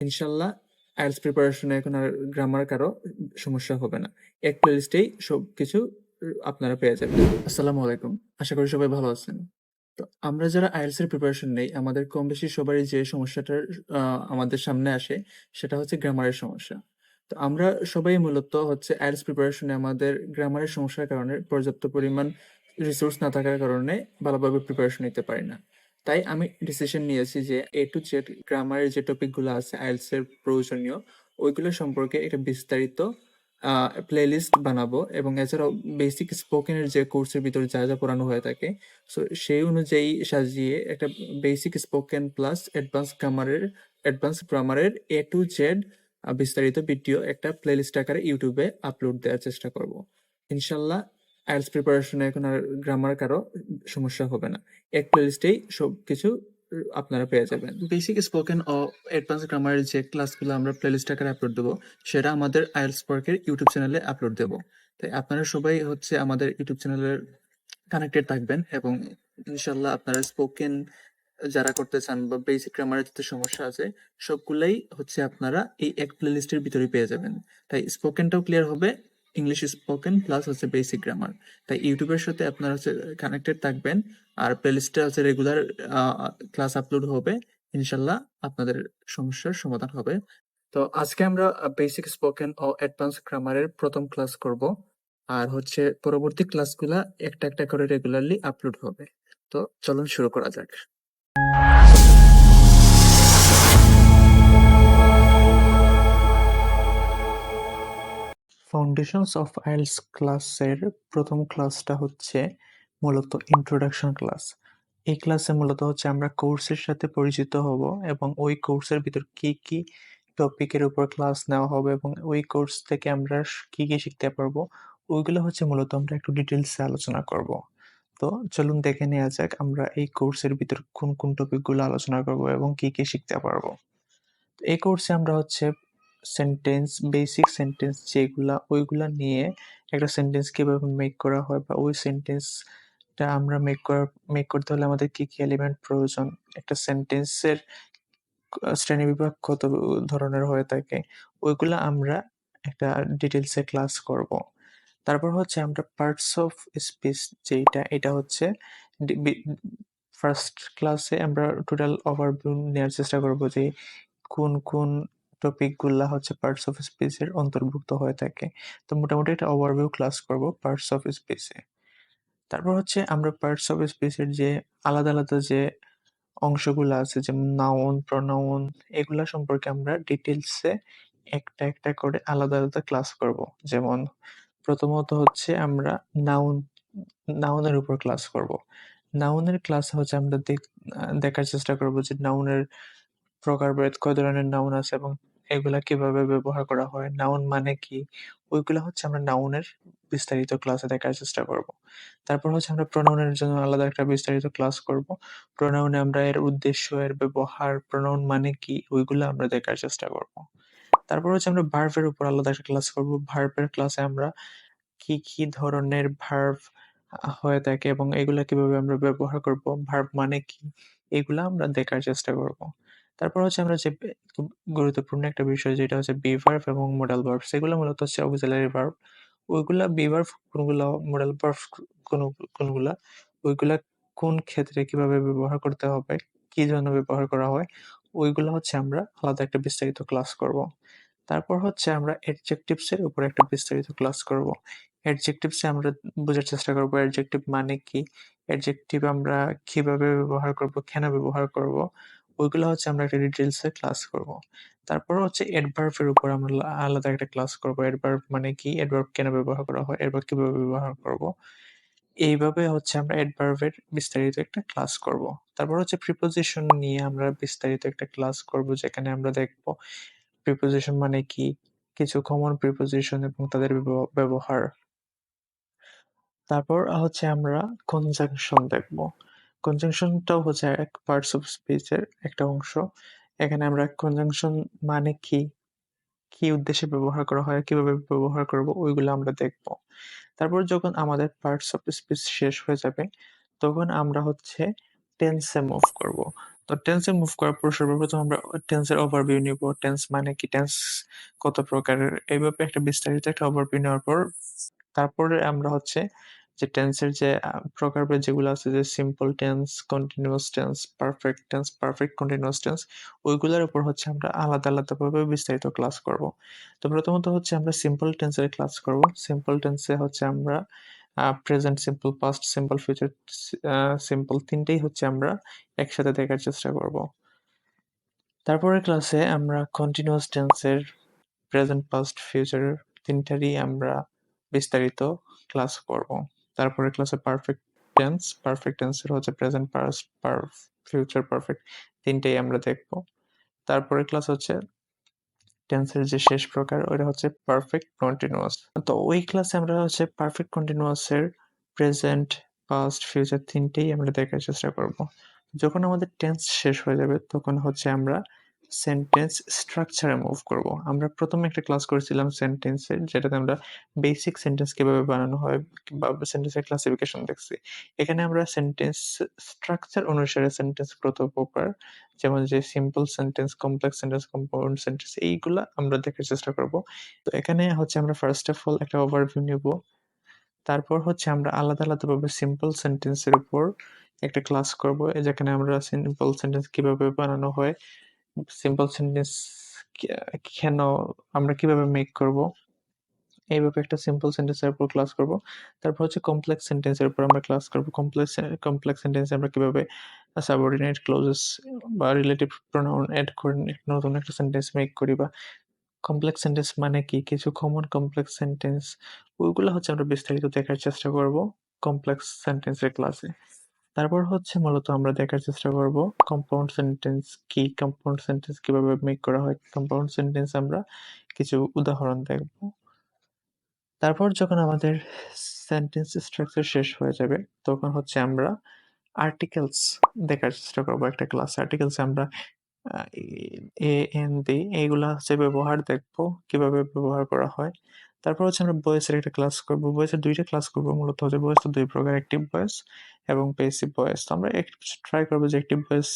ইনশাল্লাহ আইএলটিএস প্রিপারেশনে এখন আর গ্রামার কারও সমস্যা হবে না। এক প্লেলিস্টেই সবকিছু উ আপনারা পেয়ে যাবেন। আসসালামু আলাইকুম। আশা করি সবাই ভালো আছেন। তো আমরা যারা আইএলটিএস এর প্রিপারেশন নেই, আমাদের কম বেশি সবারই যে সমস্যাটার আমাদের সামনে আসে, সেটা হচ্ছে গ্রামারের সমস্যা। তো আমরা সবাই মূলত হচ্ছে আইএলটিএস প্রিপারেশনে আমাদের গ্রামারের সমস্যার কারণে পর্যাপ্ত পরিমাণ রিসোর্স না থাকার কারণে ভালোভাবে প্রিপারেশন নিতে পারি না। তাই আমি ডিসিশন নিয়েছি যে এ টু জেড গ্রামারের যে টপিকগুলো আছে আইএলটিএস এর প্রয়োজনীয়, ওইগুলো সম্পর্কে একটা বিস্তারিত প্লেলিস্ট বানাবো এবং এছাড়াও বেসিক স্পোকেন এর যে কোর্সের ভিতরে যা, যা পড়ানো হয়ে থাকে, সো সেই অনুযায়ী সাজিয়ে একটা বেসিক স্পোকেন প্লাস অ্যাডভান্স গ্রামারের অ্যাডভান্স গ্রামারের এ টু জেড বিস্তারিত ভিডিও একটা প্লেলিস্ট আকারে ইউটিউবে আপলোড দেওয়ার চেষ্টা করব। ইনশাল্লাহ আইএলটিএস প্রিপারেশনে এখন আর গ্রামার কারও সমস্যা হবে না। এক প্লেলিস্টেই সবকিছু উ আপনারা পেয়ে যাবেন। বেসিক স্পোকেন ও অ্যাডভান্স গ্রামারের যে ক্লাসগুলো আমরা প্লেলিস্ট আকারে আপলোড দেবো সেটা আমাদের আইএলটিএস পার্কের ইউটিউব চ্যানেলে আপলোড দেবো তাই আপনারা সবাই হচ্ছে আমাদের ইউটিউব চ্যানেলের কানেক্টেড থাকবেন এবং ইনশাল্লাহ আপনারা স্পোকেন যারা করতে চান বা বেসিক গ্রামারের যত সমস্যা আছে, সবগুলাই হচ্ছে আপনারা এই এক প্লেলিস্টের ভিতরেই পেয়ে যাবেন। তাই স্পোকেনটাও ক্লিয়ার হবে, ইংলিশ স্পোকেন প্লাস হচ্ছে বেসিক গ্রামার। তাই ইউটিউবের সাথে আপনারা হচ্ছে কানেক্টেড থাকবেন। আর প্লেলিস্টে হচ্ছে রেগুলার ক্লাস আপলোড হবে। ইনশাল্লাহ আপনাদের সমস্যার সমাধান হবে। তো আজকে আমরা বেসিক স্পোকেন ও অ্যাডভান্স গ্রামারের প্রথম ক্লাস করব। আর হচ্ছে পরবর্তী ক্লাসগুলা একটা, একটা করে রেগুলারলি আপলোড হবে। তো চলুন শুরু করা যাক। ফাউন্ডেশনস অফ আইএলটিএস ক্লাসের প্রথম ক্লাসটা হচ্ছে মূলত ইন্ট্রোডাকশন ক্লাস। এই ক্লাসে মূলত হচ্ছে আমরা কোর্সের সাথে পরিচিত হব এবং ওই কোর্সের ভিতর কি, কি টপিকের উপর ক্লাস নেওয়া হবে এবং ওই কোর্স থেকে আমরা কি, কি শিখতে পারব, ওইগুলো হচ্ছে মূলত আমরা একটু ডিটেলসে আলোচনা করব। তো চলুন দেখে নেওয়া যাক আমরা এই কোর্সের ভিতর কোন, কোন টপিকগুলো আলোচনা করব এবং কি, কি শিখতে পারব। এই কোর্সে আমরা হচ্ছে সেন্টেন্স, বেসিক সেন্টেন্স যেগুলা, ওইগুলা নিয়ে একটা সেন্টেন্স কীভাবে মেক করা হয় বা ওই সেন্টেন্সটা আমরা মেক করার মেক করতে হলে আমাদের কী কী এলিমেন্ট প্রয়োজন, একটা সেন্টেন্সের শ্রেণীবিভাগ কত ধরনের হয়ে থাকে, ওইগুলা আমরা একটা ডিটেলসে ক্লাস করব। তারপর হচ্ছে আমরা পার্টস অফ স্পিচ যেইটা, এটা হচ্ছে ফার্স্ট ক্লাসে আমরা টোটাল ওভারভিউ নেওয়ার চেষ্টা করব যে কোন, কোন টপিকগুলা হচ্ছে পার্টস অফ স্পিচ এর অন্তর্ভুক্ত হয়ে থাকে। তো মোটামুটি একটা ওভারভিউ ক্লাস করব পার্টস অফ স্পিচে। তারপর হচ্ছে আমরা পার্টস অফ স্পিচ এর যে আলাদা, আলাদা যে অংশগুলা আছে যেমন নাউন, প্রোনাউন এগুলা সম্পর্কে আমরা ডিটেইলসে একটা, একটা করে আলাদা, আলাদা ক্লাস করব। যেমন প্রথমত হচ্ছে আমরা নাউন, নাউনের উপর ক্লাস করব। নাউনের ক্লাসে হচ্ছে আমরা দেখ দেখার চেষ্টা করব যে নাউনের প্রকারভেদ কয় ধরনের নাউন আছে এবং এগুলা কীভাবে ব্যবহার করা হয়, নাউন মানে কি, ওইগুলা হচ্ছে আমরা নাউনের বিস্তারিত ক্লাসে দেখার চেষ্টা করব। তারপর হচ্ছে আমরা প্রোনাউনের জন্য আলাদা একটা বিস্তারিত ক্লাস করব। প্রোনাউনে আমরা এর উদ্দেশ্য, এর ব্যবহার, প্রোনাউন মানে কি, ওইগুলো আমরা দেখার চেষ্টা করব। তারপর হচ্ছে আমরা ভার্বের উপর আলাদা একটা ক্লাস করব। ভার্বের ক্লাসে আমরা কি, কি ধরনের ভার্ব আ হয়ে থাকে এবং এগুলা কীভাবে আমরা ব্যবহার করব, ভার্ব মানে কি, এগুলা আমরা দেখার চেষ্টা করব। তারপর হচ্ছে আমরা যে গুরুত্বপূর্ণ একটা বিষয় যেটা হচ্ছে বি ভার্ব এবং মডাল ভার্ব সেগুলো মূলত হচ্ছে অক্সিলারি ভার্ব। ওইগুলা বি ভার্ব কোনগুলা, মডাল ভার্ব কোন কোনগুলা, ওইগুলা কোন ক্ষেত্রে কীভাবে ব্যবহার করতে হবে, কি জন্য ব্যবহার করা হয়, ওইগুলা হচ্ছে আমরা আলাদা একটা বিস্তারিত ক্লাস করব। তারপর হচ্ছে আমরা অ্যাডজেক্টিভস এর উপর একটা বিস্তারিত ক্লাস করব। অ্যাডজেক্টিভস আমরা বোঝার চেষ্টা করব অ্যাডজেক্টিভ মানে কি, অ্যাডজেক্টিভ আমরা কীভাবে ব্যবহার করব, কেন ব্যবহার করব, ওইগুলা হচ্ছে আমরা একটা ডিটেইলসে ক্লাস করব। তারপর হচ্ছে অ্যাডভার্ব এর উপর আমরা আলাদা একটা ক্লাস করব। অ্যাডভার্ব মানে কি, অ্যাডভার্ব কেন ব্যবহার করা হয়, অ্যাডভার্ব কীভাবে ব্যবহার করব। এইভাবে হচ্ছে আমরা অ্যাডভার্ব এর বিস্তারিত একটা ক্লাস করব। তারপর হচ্ছে প্রিপোজিশন নিয়ে আমরা বিস্তারিত একটা ক্লাস করব যেখানে আমরা দেখব প্রিপোজিশন মানে কি, কিছু কমন প্রিপোজিশন এবং তাদের ব্যব ব্যবহার। তারপর হচ্ছে আমরা কনজাংশন দেখব। কনজাংশনটাও হচ্ছে এক পার্টস অফ স্পিচ এর একটা অংশ। এখানে আমরা কনজাংশন মানে কি, কি উদ্দেশ্যে ব্যবহার করা হয়, কীভাবে ব্যবহার করব, ওইগুলো আমরা দেখব। তারপর যখন আমাদের পার্টস অফ স্পিচ শেষ হয়ে যাবে, তখন আমরা হচ্ছে টেন্সে মুভ করব। তো টেন্সে মুভ করার পর সর্বপ্রথম আমরা টেন্সের ওভারভিউ নিব টেন্স মানে কি টেন্স কত প্রকারের এইভাবে একটা বিস্তারিত একটা ওভারভিউ নেওয়ার পর তারপরে আমরা হচ্ছে যে টেন্সের যে প্রকারভেদ যেগুলো আছে, যে simple tense continuous tense perfect tense perfect continuous tense ওইগুলোর উপর হচ্ছে আমরা আলাদা আলাদাভাবে বিস্তারিত ক্লাস করব। তো প্রথমত হচ্ছে আমরা সিম্পল টেন্সের ক্লাস করব। সিম্পল টেন্সে হচ্ছে আমরা present simple past simple future simple তিনটেই হচ্ছে আমরা একসাথে দেখার চেষ্টা করব। তারপরের ক্লাসে আমরা কন্টিনিউয়াস টেন্সের প্রেজেন্ট পাস্ট ফিউচার তিনটারই আমরা বিস্তারিত ক্লাস করব। তারপরে ক্লাসে পারফেক্ট টেন্স পারফেক্ট টেন্সের হচ্ছে প্রেজেন্ট পাস্ট ফিউচার পারফেক্ট তিনটেই আমরা দেখব। তারপরে ক্লাস হচ্ছে টেন্সের যে শেষ প্রকার ওটা হচ্ছে পারফেক্ট কন্টিনিউয়াস তো ওই ক্লাসে আমরা হচ্ছে পারফেক্ট কন্টিনিউয়াসের প্রেজেন্ট পাস্ট ফিউচার তিনটেই আমরা দেখার চেষ্টা করব। যখন আমাদের টেন্স শেষ হয়ে যাবে, তখন হচ্ছে আমরা সেন্টেন্স স্ট্রাকচারে মুভ করব। আমরা প্রথমে একটা ক্লাস করেছিলাম সেন্টেন্সের যেটাতে আমরা বেসিক সেন্টেন্স কীভাবে বানানো হয় বা সেন্টেন্সের ক্লাসিফিকেশন দেখছি। এখানে আমরা সেন্টেন্স স্ট্রাকচার অনুসারে সেন্টেন্স কত প্রকার যেমন যে simple sentence complex sentence compound sentence এইগুলা আমরা দেখার চেষ্টা করব। তো এখানে হচ্ছে আমরা ফার্স্ট অফ অল একটা ওভারভিউ নেব। তারপর হচ্ছে আমরা আলাদা আলাদাভাবে সিম্পল সেন্টেন্সের উপর একটা ক্লাস করব, যেখানে আমরা সিম্পল সেন্টেন্স কীভাবে বানানো হয়। সিম্পল সেন্টেন্স কেন আমরা কীভাবে মেক করব? এইভাবে একটা সিম্পল সেন্টেন্সের উপর ক্লাস করব। তারপর হচ্ছে কমপ্লেক্স সেন্টেন্সের উপর আমরা ক্লাস করব। কমপ্লেক্স কমপ্লেক্স সেন্টেন্সে আমরা কীভাবে সাবঅর্ডিনেট ক্লোজেস বা রিলেটিভ প্রোনাউন অ্যাড করে নতুন একটা সেন্টেন্স মেক করি বা কমপ্লেক্স সেন্টেন্স মানে কি? কিছু কমন কমপ্লেক্স সেন্টেন্স ওইগুলো হচ্ছে আমরা বিস্তারিত দেখার চেষ্টা করব কমপ্লেক্স সেন্টেন্সের ক্লাসে তারপর হচ্ছে মূলত আমরা দেখার চেষ্টা করব কম্পাউন্ড সেন্টেন্স কি কম্পাউন্ড সেন্টেন্স কীভাবে মেক করা হয় কম্পাউন্ড সেন্টেন্স আমরা কিছু উদাহরণ দেখব। তারপর যখন আমাদের সেন্টেন্স স্ট্রাকচার শেষ হয়ে যাবে, তখন হচ্ছে আমরা আর্টিকেলস দেখার চেষ্টা করব একটা ক্লাস আর্টিকেলস আমরা এ এন দি এইগুলা হচ্ছে ব্যবহার দেখব, কীভাবে ব্যবহার করা হয়। তারপর হচ্ছে আমরা বয়েসের একটা ক্লাস করব। বয়েসের দুইটা ক্লাস করব, মূলত হচ্ছে বয়েস তো দুই প্রকার অ্যাক্টিভ বয়েস এবং পেসিভ বয়েস তো আমরা ট্রাই করব যে অ্যাক্টিভ বয়েস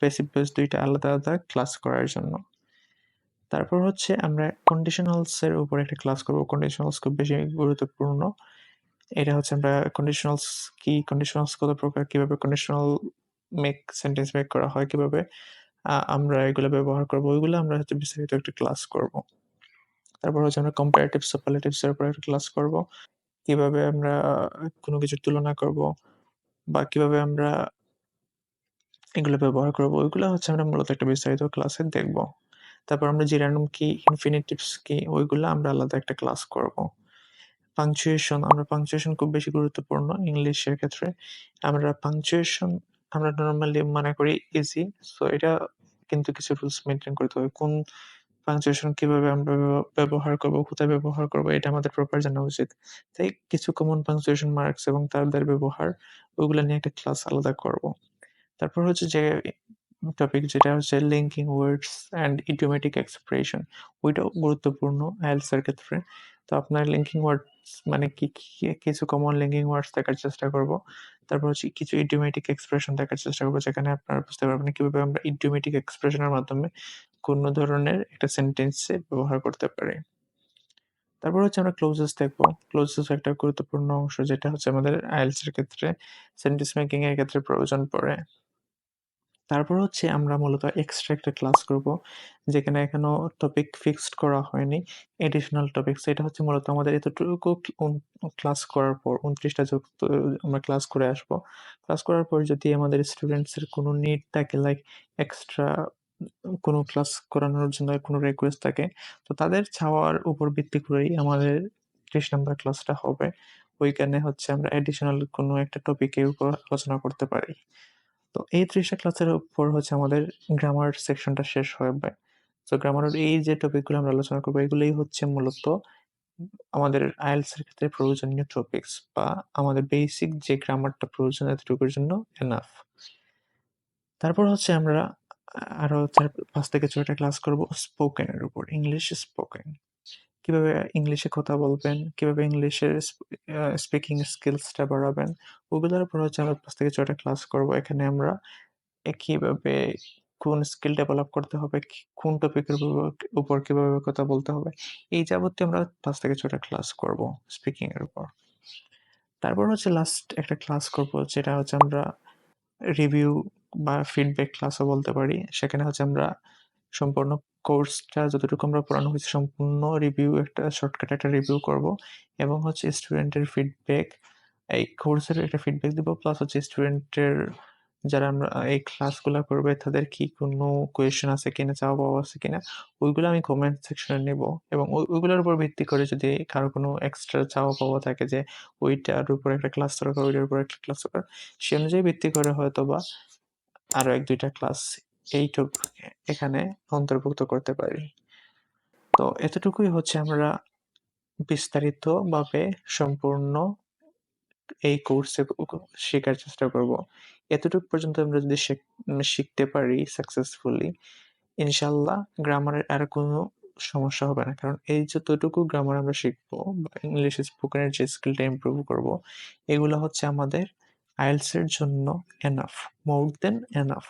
পেসিভ বয়েস দুইটা আলাদা আলাদা ক্লাস করার জন্য। তারপর হচ্ছে আমরা কন্ডিশনালসের উপর একটা ক্লাস করব। কন্ডিশনালস খুব বেশি গুরুত্বপূর্ণ। এটা হচ্ছে আমরা কন্ডিশনালস কি কন্ডিশনালস কত প্রকার, কীভাবে কন্ডিশনাল মেক সেন্টেন্স মেক করা হয়, কীভাবে আমরা এগুলো ব্যবহার করব, ওইগুলো আমরা হচ্ছে বিস্তারিত একটা ক্লাস করব। তারপর হচ্ছে আমরা কম্পারেটিভ সুপারলেটিভস এর উপর ক্লাস করব। কীভাবে আমরা কোনো কিছুর তুলনা করব বা কীভাবে আমরা এগুলো ব্যবহার করব, ওইগুলো হচ্ছে আমরা মূলত একটা বিস্তারিত ক্লাসে দেখব। তারপর আমরা জিরানুম কি ইনফিনিটিভস কি ওইগুলো আমরা আলাদা একটা ক্লাস করব। পাংচুয়েশন আমরা পাংচুয়েশন খুব বেশি গুরুত্বপূর্ণ ইংলিশের ক্ষেত্রে। আমরা পাংচুয়েশন আমরা নর্মালি মনে করি ইজি সো এটা কিন্তু কিছু রুলস মেনটেন করতে হবে। কোন পাংচুয়েশন কীভাবে আমরা ব্যবহার করব, কোথায় ব্যবহার করব, এটা আমাদের প্রপার জানা উচিত। তাই কিছু কমন পাংচুয়েশন মার্কস এবং তাদের ব্যবহার, ওগুলো নিয়ে একটা ক্লাস আলাদা করব। তারপর হচ্ছে যে টপিক যেটা হচ্ছে linking words and idiomatic expression ওইটাও গুরুত্বপূর্ণ আইএলসের ক্ষেত্রে। তো আপনার লিঙ্কিং ওয়ার্ডস মানে কি কিছু কমন লিঙ্কিং ওয়ার্ডস দেখার চেষ্টা করব। তারপর হচ্ছে কিছু ইডিওমেটিক এক্সপ্রেশন দেখার চেষ্টা করব, যেখানে আপনারা বুঝতে পারবেন কীভাবে আমরা ইডিওমেটিক এক্সপ্রেশনের মাধ্যমে কোনো ধরনের একটা সেন্টেন্সে ব্যবহার করতে পারি। তারপর হচ্ছে আমরা ক্লোজেস দেখব। ক্লোজেস একটা গুরুত্বপূর্ণ অংশ যেটা হচ্ছে আমাদের আইএলস এর ক্ষেত্রে সেন্টেন্স মেকিং এর ক্ষেত্রে প্রয়োজন পড়ে। তারপর হচ্ছে আমরা মূলত এক্সট্রা একটা ক্লাস করব, যেখানে এখনও টপিক ফিক্সড করা হয়নি। এডিশনাল টপিক সেটা হচ্ছে মূলত আমাদের এতটুকু ক্লাস করার পর, উনত্রিশটা যুক্ত আমরা ক্লাস করে আসব। ক্লাস করার পর যদি আমাদের স্টুডেন্টসের কোনো নিড থাকে লাইক এক্সট্রা কোনো ক্লাস করানোর জন্য কোনো রিকোয়েস্ট থাকে, তো তাদের চাওয়ার উপর ভিত্তি করেই আমাদের ত্রিশ নাম্বার ক্লাসটা হবে। ওইখানে হচ্ছে আমরা এডিশনাল কোনো একটা টপিকের উপর আলোচনা করতে পারি। তো এই ত্রিশটা ক্লাসের উপর হচ্ছে আমাদের গ্রামার সেকশনটা শেষ হবে। তো গ্রামারের এই যে টপিকগুলো আমরা আলোচনা করব, এগুলোই হচ্ছে মূলত আমাদের আইএলস এর ক্ষেত্রে প্রয়োজনীয় টপিকস বা আমাদের বেসিক যে গ্রামারটা প্রয়োজন এতটুকুর জন্য এনাফ তারপর হচ্ছে আমরা আরও চার পাঁচ থেকে ছয়টা ক্লাস করব স্পোকেনের উপর ইংলিশ স্পোকেন কীভাবে ইংলিশে কথা বলবেন কীভাবে ইংলিশের স্পিকিং স্কিলসটা বাড়াবেন ওগুলোর উপর হচ্ছে আমরা পাঁচ থেকে ছয়টা ক্লাস করব এখানে আমরা কীভাবে কোন স্কিল ডেভেলপ করতে হবে, কোন টপিকের উপর কীভাবে কথা বলতে হবে। এই যাবতীয় আমরা ৫ থেকে ৬ টা ক্লাস করব স্পিকিংয়ের উপর। তারপর হচ্ছে লাস্ট একটা ক্লাস করব যেটা হচ্ছে আমরা রিভিউ বা ফিডব্যাক ক্লাসও বলতে পারি। সেখানে হচ্ছে আমরা সম্পূর্ণ কোর্সটা যতটুকু আমরা পড়ানো হয়েছে সম্পূর্ণ রিভিউ একটা শর্টকাট একটা রিভিউ করব। এবং হচ্ছে স্টুডেন্টের ফিডব্যাক এই কোর্সের একটা ফিডব্যাক দিব। প্লাস হচ্ছে স্টুডেন্টের যারা আমরা এই ক্লাসগুলো করবে তাদের কি কোনো কোয়েশন আছে কিনা, চাওয়া পাওয়া আছে কিনা ওইগুলো আমি কমেন্ট সেকশনে নিব। এবং ওই ওইগুলোর উপর ভিত্তি করে যদি কারও কোনো এক্সট্রা চাওয়া পাওয়া থাকে যে ওইটার উপর একটা ক্লাস দরকার, ওইটার উপর একটা ক্লাস দরকার সে অনুযায়ী ভিত্তি করে হয়তোবা আরও এক দুইটা ক্লাস এইটুক এখানে অন্তর্ভুক্ত করতে পারি। তো এতটুকুই হচ্ছে আমরা বিস্তারিতভাবে সম্পূর্ণ এই কোর্সে শেখার চেষ্টা করব। এতটুকু পর্যন্ত আমরা যদি শিখতে পারি সাকসেসফুলি ইনশাল্লাহ গ্রামারের আর কোনো সমস্যা হবে না। কারণ এই যতটুকু গ্রামার আমরা শিখব বা ইংলিশ স্পোকেনের যে স্কিলটা ইমপ্রুভ করব, এগুলো হচ্ছে আমাদের এর জন্য enough, more than enough.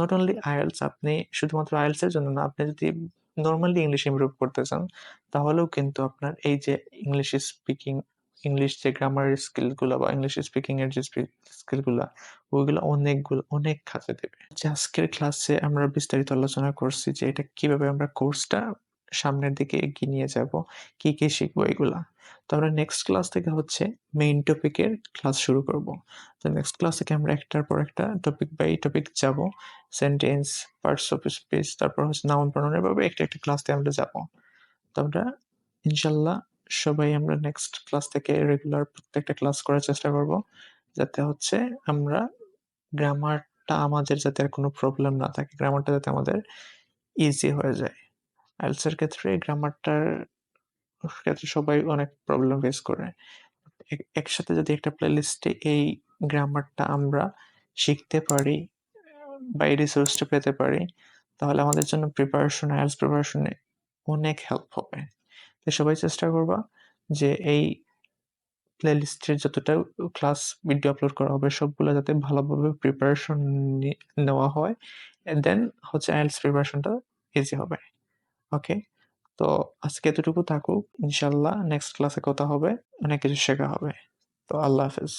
Not only IELTS আপনি শুধুমাত্র এর জন্য না, আপনি যদি নরমালি ইংলিশ ইমপ্রুভ করতে চান, তাহলেও কিন্তু আপনার এই যে ইংলিশ স্পিকিং, ইংলিশ যে গ্রামারের স্কিলগুলা বা ইংলিশ স্পিকিং এর যে স্কিলগুলা, ওইগুলা অনেকগুলো অনেক কাজে দেবে। যে আজকের ক্লাসে আমরা বিস্তারিত আলোচনা করছি যে এটা কীভাবে আমরা কোর্সটা সামনের দিকে এগিয়ে নিয়ে যাব, কি, কি শিখব এগুলা। তো আমরা নেক্সট ক্লাস থেকে হচ্ছে মেইন টপিকের ক্লাস শুরু করব। তো নেক্সট ক্লাস থেকে আমরা একটার পর একটা টপিক বাই টপিক যাব। সেন্টেন্স, পার্টস অফ স্পিচ, তারপর হচ্ছে নাউন প্রনাউন এভাবে একটা, একটা ক্লাস দিয়ে আমরা যাব। তো আমরা ইনশাআল্লাহ সবাই আমরা নেক্সট ক্লাস থেকে রেগুলার প্রত্যেকটা ক্লাস করার চেষ্টা করব। যাতে হচ্ছে আমরা গ্রামারটা আমাদের যাতে আর কোনো প্রবলেম না থাকে। গ্রামারটা যাতে আমাদের ইজি হয়ে যায়। এর ক্ষেত্রে গ্রামারটার ক্ষেত্রে সবাই অনেক প্রবলেম ফেস করে। একসাথে যদি একটা প্লেলিস্টে এই গ্রামারটা আমরা শিখতে পারি বা এই রিসোর্সটা পেতে পারি, তাহলে আমাদের জন্য প্রিপারেশন IELTS প্রিপারেশনে অনেক হেল্প হবে। তো সবাই চেষ্টা করবা যে এই প্লেলিস্টের যতটা ক্লাস ভিডিও আপলোড করা হবে সবগুলো যাতে ভালোভাবে প্রিপারেশন নেওয়া হয়। দেন হচ্ছে IELTS প্রিপারেশনটা ইজি হবে। ওকে? তো আজকে এতটুকু থাকুক। ইনশাল্লাহ নেক্সট ক্লাসে কথা হবে। অনেক কিছু শেখা হবে। তো আল্লাহ হাফেজ।